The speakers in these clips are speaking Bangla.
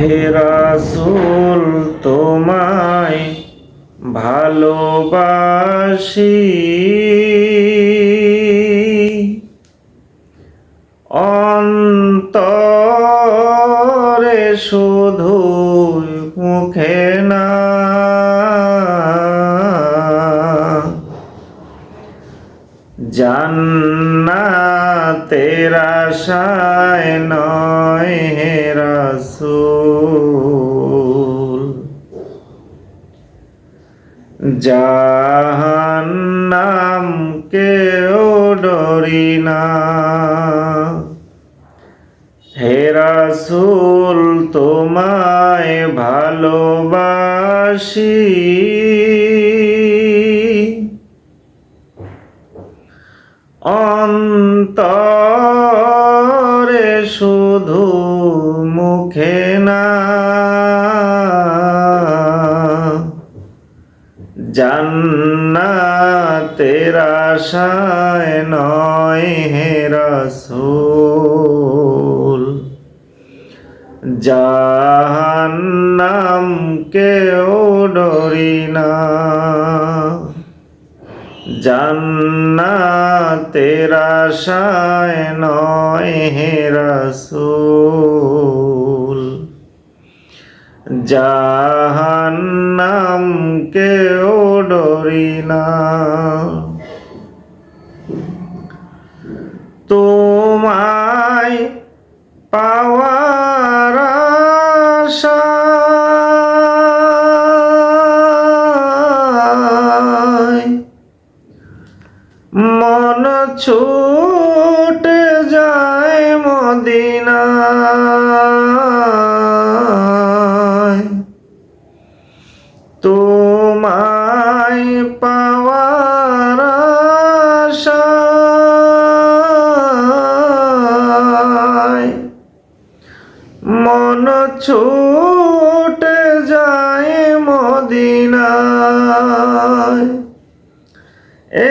হে রাসূল তোমায় ভালোবাসি। জান্নাতের আশায় নয় হে রাসূল। জাহান্নাম কেউ ডরি না। হে রাসূল তোমায় ভালোবাসি। অন্তরে শুধু মুখে না। জান্নাতের আশায় নয় হে রাসূল। জাহান্নাম কেউ ডরি না। জান্নাতের আশায় নয় হে রাসূল। জাহান্নাম কেউ ডরি না। তোমায় ছুটে যায় মদিনায়। তোমায় পাওয়ার আশায় মন ছুটে যায় মদিনায়। এ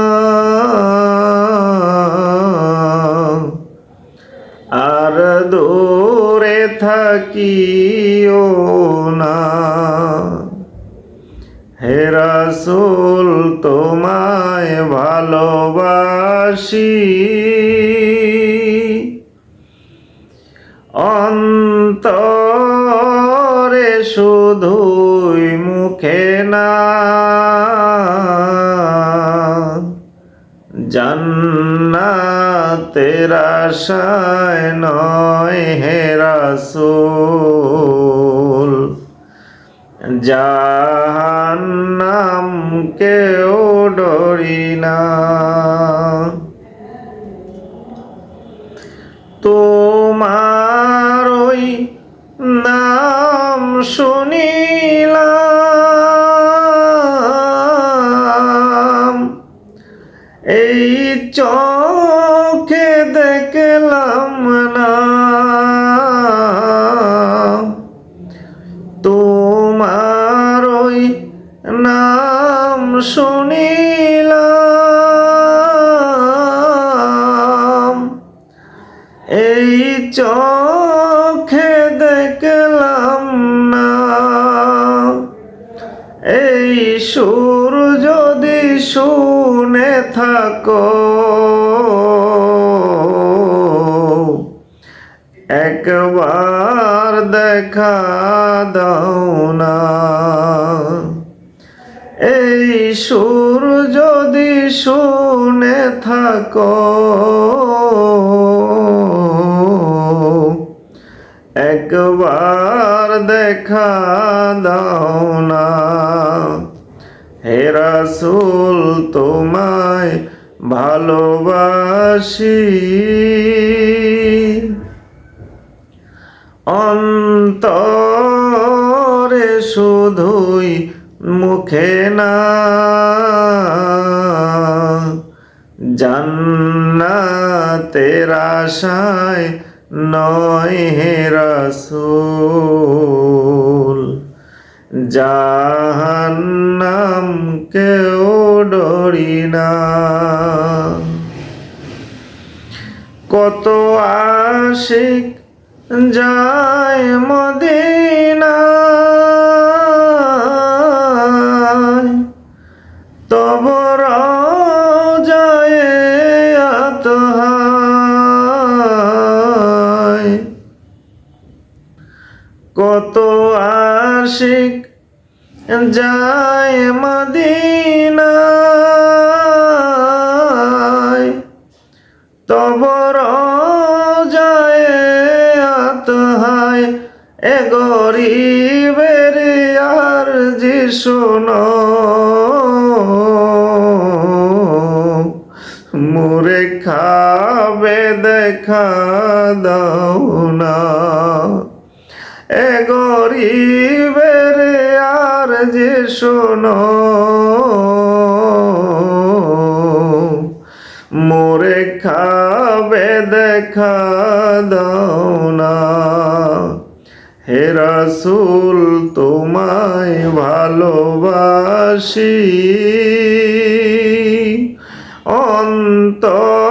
থাকিও না। হে রাসূল তোমায় ভালোবাসি। অন্তরে শুধুই মুখে না। জান্নাতের আশায় নয় হে রাসূল জাহান্নাম কেউ ডরি না। তোমার ওই নাম শুনিলাম। এই চোখে দেখলাম না। শুনিলাম। এই চোখে দেখলাম না। এই সুর যদি শুনে থাকো। একবার দেখা দাও না। এই সুর যদি শুনে থাকো। একবার দেখা দাও না। হে রাসূল তোমায় ভালোবাসি। অন্তরে শুধুই মুখে না। জান্নাতের নয় হে রাসূল। জাহান্নাম কেউ ডরি না। কত আশিক যায় মদিনায় আশিক যায় মদিনায়। তবর যায় আতহায় এ গরিবের আর যে শোনো। মুরে খাবে দেখা দাও না। এ গরিবের আর যে শোনো মোরে খাবে দেখা দাও না। হে রাসূল তোমায় ভালোবাসি। অন্তরে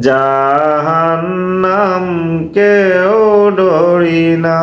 জাহান্নাম কেউ ডরি না